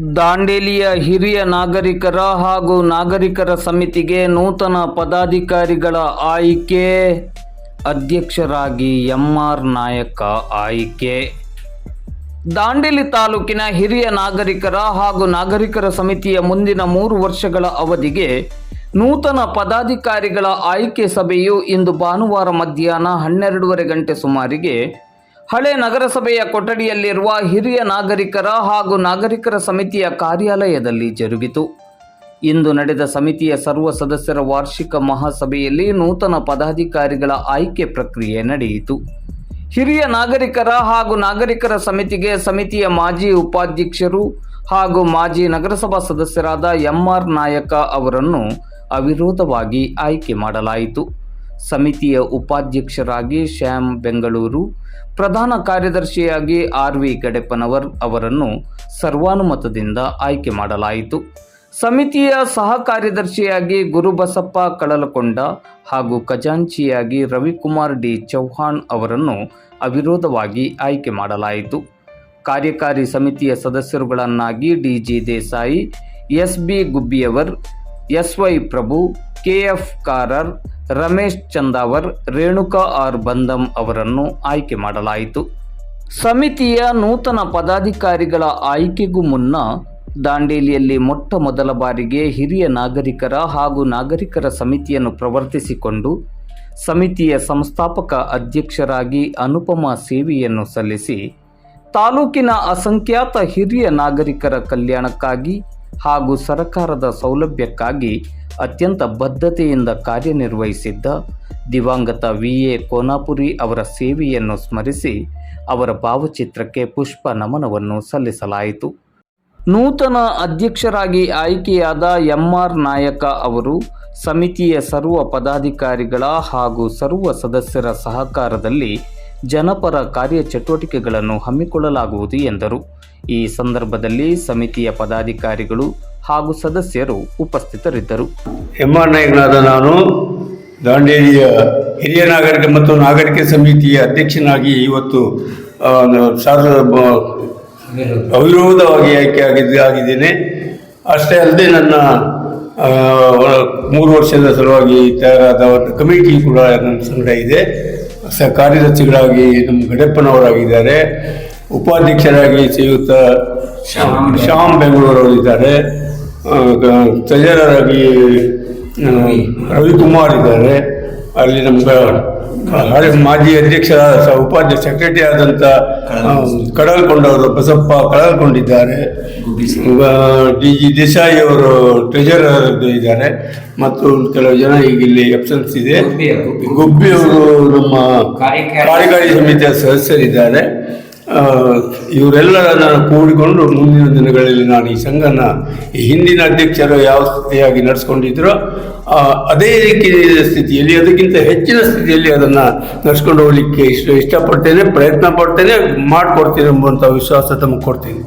ದಾಂಡೇಲಿಯ ಹಿರಿಯ ನಾಗರಿಕರ ಹಾಗೂ ನಾಗರಿಕರ ಸಮಿತಿಗೆ ನೂತನ ಪದಾಧಿಕಾರಿಗಳ ಆಯ್ಕೆ. ಅಧ್ಯಕ್ಷರಾಗಿ ಎಂಆರ್ ನಾಯಕ ಆಯ್ಕೆ. ದಾಂಡೇಲಿ ತಾಲೂಕಿನ ಹಿರಿಯ ನಾಗರಿಕರ ಹಾಗೂ ನಾಗರಿಕರ ಸಮಿತಿಯ ಮುಂದಿನ ಮೂರು ವರ್ಷಗಳ ಅವಧಿಗೆ ನೂತನ ಪದಾಧಿಕಾರಿಗಳ ಆಯ್ಕೆ ಸಭೆಯು ಇಂದು ಭಾನುವಾರ ಮಧ್ಯಾಹ್ನ ಹನ್ನೆರಡೂವರೆ ಗಂಟೆ ಸುಮಾರಿಗೆ ಹಳೆ ನಗರಸಭೆಯ ಕೊಠಡಿಯಲ್ಲಿರುವ ಹಿರಿಯ ನಾಗರಿಕರ ಹಾಗೂ ನಾಗರಿಕರ ಸಮಿತಿಯ ಕಾರ್ಯಾಲಯದಲ್ಲಿ ಜರುಗಿತು. ಇಂದು ನಡೆದ ಸಮಿತಿಯ ಸರ್ವ ಸದಸ್ಯರ ವಾರ್ಷಿಕ ಮಹಾಸಭೆಯಲ್ಲಿ ನೂತನ ಪದಾಧಿಕಾರಿಗಳ ಆಯ್ಕೆ ಪ್ರಕ್ರಿಯೆ ನಡೆಯಿತು. ಹಿರಿಯ ನಾಗರಿಕರ ಹಾಗೂ ನಾಗರಿಕರ ಸಮಿತಿಗೆ ಸಮಿತಿಯ ಮಾಜಿ ಉಪಾಧ್ಯಕ್ಷರು ಹಾಗೂ ಮಾಜಿ ನಗರಸಭಾ ಸದಸ್ಯರಾದ ಎಂಆರ್ ನಾಯಕ ಅವರನ್ನು ಅವಿರೋಧವಾಗಿ ಆಯ್ಕೆ ಮಾಡಲಾಯಿತು. ಸಮಿತಿಯ ಉಪಾಧ್ಯಕ್ಷರಾಗಿ ಶ್ಯಾಮ್ ಬೆಂಗಳೂರು, ಪ್ರಧಾನ ಕಾರ್ಯದರ್ಶಿಯಾಗಿ ಆರ್ ವಿ ಗಡೆಪ್ಪನವರ್ ಅವರನ್ನು ಸರ್ವಾನುಮತದಿಂದ ಆಯ್ಕೆ ಮಾಡಲಾಯಿತು. ಸಮಿತಿಯ ಸಹ ಕಾರ್ಯದರ್ಶಿಯಾಗಿ ಗುರುಬಸಪ್ಪ ಕಳಲಕೊಂಡ ಹಾಗೂ ಖಜಾಂಚಿಯಾಗಿ ರವಿಕುಮಾರ್ ಡಿ ಚೌಹಾಣ್ ಅವರನ್ನು ಅವಿರೋಧವಾಗಿ ಆಯ್ಕೆ ಮಾಡಲಾಯಿತು. ಕಾರ್ಯಕಾರಿ ಸಮಿತಿಯ ಸದಸ್ಯರುಗಳನ್ನಾಗಿ D G Desai, S B ಗುಬ್ಬಿಯವರ್, S Y Prabhu KF ಕಾರರ್ Ramesh Chandavar, Renuka R ಬಂದಂ ಅವರನ್ನು ಆಯ್ಕೆ ಮಾಡಲಾಯಿತು. ಸಮಿತಿಯ ನೂತನ ಪದಾಧಿಕಾರಿಗಳ ಆಯ್ಕೆಗೂ ಮುನ್ನ ದಾಂಡೇಲಿಯಲ್ಲಿ ಮೊಟ್ಟ ಮೊದಲ ಬಾರಿಗೆ ಹಿರಿಯ ನಾಗರಿಕರ ಹಾಗೂ ನಾಗರಿಕರ ಸಮಿತಿಯನ್ನು ಪ್ರವರ್ತಿಸಿಕೊಂಡು ಸಮಿತಿಯ ಸಂಸ್ಥಾಪಕ ಅಧ್ಯಕ್ಷರಾಗಿ ಅನುಪಮ ಸೇವೆಯನ್ನು ಸಲ್ಲಿಸಿ, ತಾಲೂಕಿನ ಅಸಂಖ್ಯಾತ ಹಿರಿಯ ನಾಗರಿಕರ ಕಲ್ಯಾಣಕ್ಕಾಗಿ ಹಾಗೂ ಸರಕಾರದ ಸೌಲಭ್ಯಕ್ಕಾಗಿ ಅತ್ಯಂತ ಬದ್ಧತೆಯಿಂದ ಕಾರ್ಯನಿರ್ವಹಿಸಿದ್ದ ದಿವಂಗತ ವಿ. ಎ. ಕೋನಾಪುರಿ ಅವರ ಸೇವೆಯನ್ನು ಸ್ಮರಿಸಿ ಅವರ ಭಾವಚಿತ್ರಕ್ಕೆ ಪುಷ್ಪ ನಮನವನ್ನು ಸಲ್ಲಿಸಲಾಯಿತು. ನೂತನ ಅಧ್ಯಕ್ಷರಾಗಿ ಆಯ್ಕೆಯಾದ ಎಂಆರ್ ನಾಯಕ ಅವರು ಸಮಿತಿಯ ಸರ್ವ ಪದಾಧಿಕಾರಿಗಳ ಹಾಗೂ ಸರ್ವ ಸದಸ್ಯರ ಸಹಕಾರದಲ್ಲಿ ಜನಪರ ಕಾರ್ಯಚಟುವಟಿಕೆಗಳನ್ನು ಹಮ್ಮಿಕೊಳ್ಳಲಾಗುವುದು ಎಂದರು. ಈ ಸಂದರ್ಭದಲ್ಲಿ ಸಮಿತಿಯ ಪದಾಧಿಕಾರಿಗಳು ಹಾಗೂ ಸದಸ್ಯರು ಉಪಸ್ಥಿತರಿದ್ದರು. ಎಂ ನಾಯಕನಾದ ನಾನು ದಾಂಡೇಲಿಯ ಹಿರಿಯ ನಾಗರಿಕ ಮತ್ತು ನಾಗರಿಕ ಸಮಿತಿಯ ಅಧ್ಯಕ್ಷನಾಗಿ ಇವತ್ತು ಅವಿರೋಧವಾಗಿ ಆಯ್ಕೆ ಆಗಿದ್ದ ಆಗಿದ್ದೇನೆ. ಅಷ್ಟೇ ಅಲ್ಲದೆ ನನ್ನ ಮೂರು ವರ್ಷದ ಸಲುವಾಗಿ ತಯಾರಾದ ಕಮಿಟಿ ಕೂಡ ನನ್ನ ಸಂಗಡ ಇದೆ. ಕಾರ್ಯದರ್ಶಿಗಳಾಗಿ ನಮ್ಮ ಗಡಪ್ಪನವರಾಗಿದ್ದಾರೆ ಉಪಾಧ್ಯಕ್ಷರಾಗಿ ಶ್ರೀಯುತ ಶ್ಯಾಮ್ ಬೆಂಗಳೂರವರಿದ್ದಾರೆ. ಟ್ರೆಜರರಾಗಿ ರವಿಕುಮಾರ್ ಇದ್ದಾರೆ. ಅಲ್ಲಿ ನಮ್ಗೆ ಮಾಜಿ ಅಧ್ಯಕ್ಷ ಉಪಾಧ್ಯಕ್ಷ ಸೆಕ್ರೆಟರಿ ಆದಂಥ ಕಡಲ್ಕೊಂಡವರು ಬಸಪ್ಪ ಕಡಲ್ಕೊಂಡಿದ್ದಾರೆ ಡಿ ಜಿ ದೇಸಾಯಿ ಅವರು ಟ್ರೆಜರರ್ ಇದ್ದಾರೆ. ಮತ್ತು ಕೆಲವು ಜನ ಈಗ ಇಲ್ಲಿ ಎಬ್ಸೆನ್ಸ್ ಇದೆ. ಗುಬ್ಬಿ ಅವರು. ನಮ್ಮ ಕಾರ್ಯಕಾರಿ ಸಮಿತಿಯ ಸದಸ್ಯರಿದ್ದಾರೆ. ಇವರೆಲ್ಲರನ್ನ ಕೂಡಿಕೊಂಡು ಮುಂದಿನ ದಿನಗಳಲ್ಲಿ ನಾನು ಈ ಸಂಘನ, ಈ ಹಿಂದಿನ ಅಧ್ಯಕ್ಷರು ಯಾವ ಸ್ಥಿತಿಯಾಗಿ ನಡೆಸ್ಕೊಂಡಿದ್ರೋ ಅದೇ ರೀತಿಯ ಸ್ಥಿತಿಯಲ್ಲಿ, ಅದಕ್ಕಿಂತ ಹೆಚ್ಚಿನ ಸ್ಥಿತಿಯಲ್ಲಿ ಅದನ್ನು ನಡೆಸ್ಕೊಂಡು ಹೋಗಲಿಕ್ಕೆ ಇಷ್ಟ, ಇಷ್ಟಪಡ್ತೇನೆ, ಪ್ರಯತ್ನ ಪಡ್ತೇನೆ, ಮಾಡಿಕೊಡ್ತೀನಿ ಎಂಬುವಂಥ ವಿಶ್ವಾಸ ತಮಗೆ ಕೊಡ್ತೀನಿ.